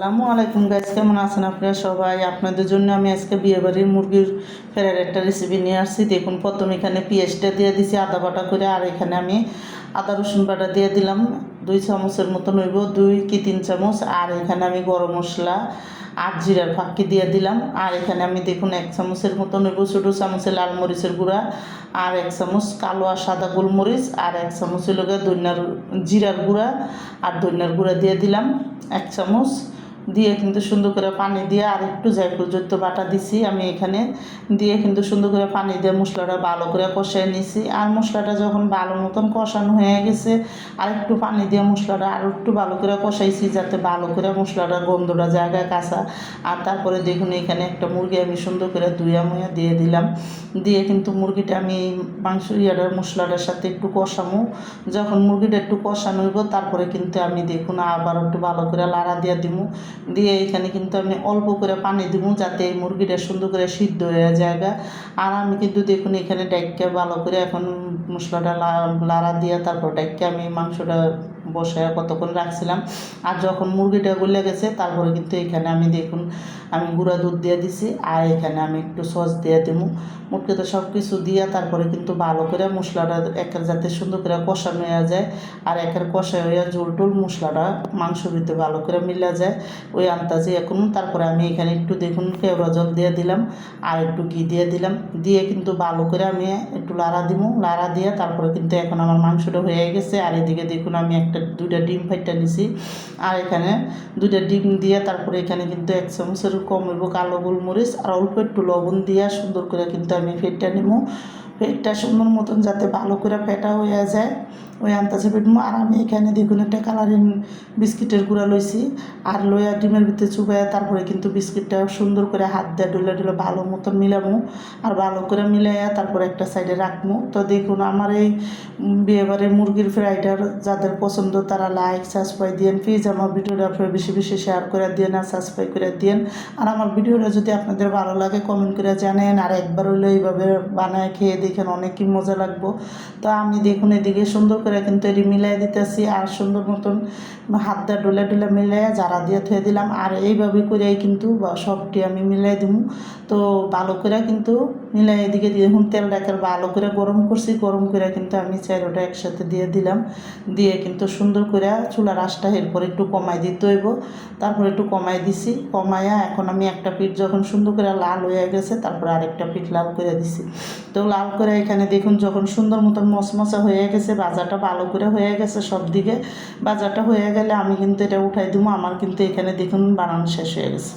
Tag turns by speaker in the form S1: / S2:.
S1: আসসালামু আলাইকুম গাইজ কেমন আছেন আপনারা সবাই? আপনাদের জন্য আমি আজকে বিয়েবাড়ির মুরগির ফেরার একটা রেসিপি নিয়ে আসছি। দেখুন, প্রথম এখানে পেঁয়াজটা দিয়ে দিছি, আদা বাটা করে, আর এখানে আমি আদা রসুন বাটা দিয়ে দিলাম। দুই চামচের মতো নইব দুই কি তিন চামচ, আর এখানে আমি গরম মশলা আর জিরার ফাঁকি দিয়ে দিলাম। আর এখানে আমি দেখুন, এক চামচের মতো নেব ছোটো চামচের লাল মরিচের গুঁড়া, আর এক চামচ কালো আর সাদা গোলমরিচ, আর এক চামচ হলো দইনার জিরার গুঁড়া, আর দইনার গুঁড়া দিয়ে দিলাম। এক চামচ দিয়ে কিন্তু সুন্দর করে পানি দিয়ে আর একটু জায়ফল বাটা দিছি। আমি এখানে দিয়ে কিন্তু সুন্দর করে পানি দিয়ে মশলাটা ভালো করে কষাই নিছি। আর মশলাটা যখন ভালো মতন কষানো হয়ে গেছে, আর একটু পানি দিয়ে মশলাটা আর একটু ভালো করে কষাইছি যাতে ভালো করে মশলাটা গন্ধটা জায়গায় কাঁচা। আর তারপরে দেখুন এখানে একটা মুরগি আমি সুন্দর করে ধুয়া মুয়া দিয়ে দিলাম। দিয়ে কিন্তু মুরগিটা আমি মাংস ইয়াটার মশলাটার সাথে একটু কষামো। যখন মুরগিটা একটু কষানো হইব, তারপরে কিন্তু আমি দেখুন আবার একটু ভালো করে লাড়া দিয়ে দিমু। দিয়ে এখানে কিন্তু আমি অল্প করে পানি দিব যাতে মুরগিটা সুন্দর করে সিদ্ধ হয়ে জায়গা আর আমি কিন্তু দেখুন এখানে ডাইককে ভালো করে এখন মশলাটা লাড়া দিয়ে তারপর ডাইককে আমি মাংসটা বসে কতক্ষণ রাখছিলাম। আর যখন মুরগিটা গলে গেছে, তারপরে কিন্তু এখানে আমি দেখুন আমি গুঁড়া দুধ দিয়ে দিছি, আর এখানে আমি একটু সস দিয়ে দেবো তো সব কিছু দিয়ে তারপরে কিন্তু ভালো করে মশলাটা একের যাতে সুন্দর করে কষানো হয়ে যায়, আর একের কষা হইয়া ঝোল টোল মশলাটা মাংস ভিতরে ভালো করে মিলা যায়। ওই আন্তাজে এখন, তারপরে আমি এখানে একটু দেখুন কেওড়া জল দিয়ে দিলাম, আর একটু ঘি দিয়ে দিলাম। দিয়ে কিন্তু ভালো করে আমি একটু লাড়া দিব লাড়া দিয়ে তারপরে কিন্তু এখন আমার মাংসটা হয়ে গেছে। আর এদিকে দেখুন আমি একটা, দুইটা ডিম ফাইটটা নিছি, আর এখানে দুইটা ডিম দিয়ে তারপরে এখানে কিন্তু এক চামচের কম হইব, কালো গোলমরিচ আর অল্প একটু লবণ দিয়া সুন্দর করে কিন্তু আমি ফেটটা নেব ফেটটা সুন্দর মতন যাতে ভালো করে ফেটা হয়ে যায়। ওই আন্তাজে ফেটবো আর আমি এখানে দেখুন একটা কালারিং বিস্কিটের গুঁড়া লইছি, আর লইয়া ডিমের ভিতরে চুবাইয়া তারপরে কিন্তু বিস্কিটটা সুন্দর করে হাত দিয়ে ডুলে ডুলে ভালো মতন মিলাবো আর ভালো করে মিলাইয়া তারপরে একটা সাইডে রাখব তো দেখুন আমার এই বিয়েবারে মুরগির ফ্রাইডার যাদের পছন্দ তারা লাইক সাবস্ক্রাইব দিয়েন প্লিজ আমার ভিডিওটা বেশি বেশি শেয়ার করে দিয়েন আর সাবস্ক্রাইব করে দিয়েন। আর আমার ভিডিওটা যদি আপনাদের ভালো লাগে কমেন্ট করে জানেন আর একবার হইলে এইভাবে বানায় খেয়ে দেখেন অনেকই মজা লাগবো। তো আমি দেখুন এদিকে সুন্দর করে কিন্তু এটি মিলাই দিতেছি আর সুন্দর মতন হাত দিয়ে ডলে ডলে মিলাই জারা দিয়ে থুয়ে দিলাম। আর এইভাবে করেই কিন্তু সবটি আমি মিলাই দিব তো ভালো করে কিন্তু মিলাই এদিকে দিয়ে দেখুন তেলটাকে ভালো করে গরম করছি। গরম করে কিন্তু আমি চাইরোটা একসাথে দিয়ে দিলাম। দিয়ে কিন্তু সুন্দর করে চুলার আঁশটা এরপর একটু কমাই দিতে হইব। তারপর একটু কমাই দিছি। কমাইয়া এখন আমি একটা পিঠ যখন সুন্দর করে লাল হয়ে গেছে, তারপর আরেকটা পিঠ লাল করে দিছি। তো লাল করে এখানে দেখুন যখন সুন্দর মতন মশমশা হয়ে গেছে বাজারটা ভালো করে হয়ে গেছে সব দিকে। বাজারটা হয়ে গেলে আমি কিন্তু এটা উঠাই দিব। আমার কিন্তু এখানে দেখুন বানানো শেষ হয়ে গেছে।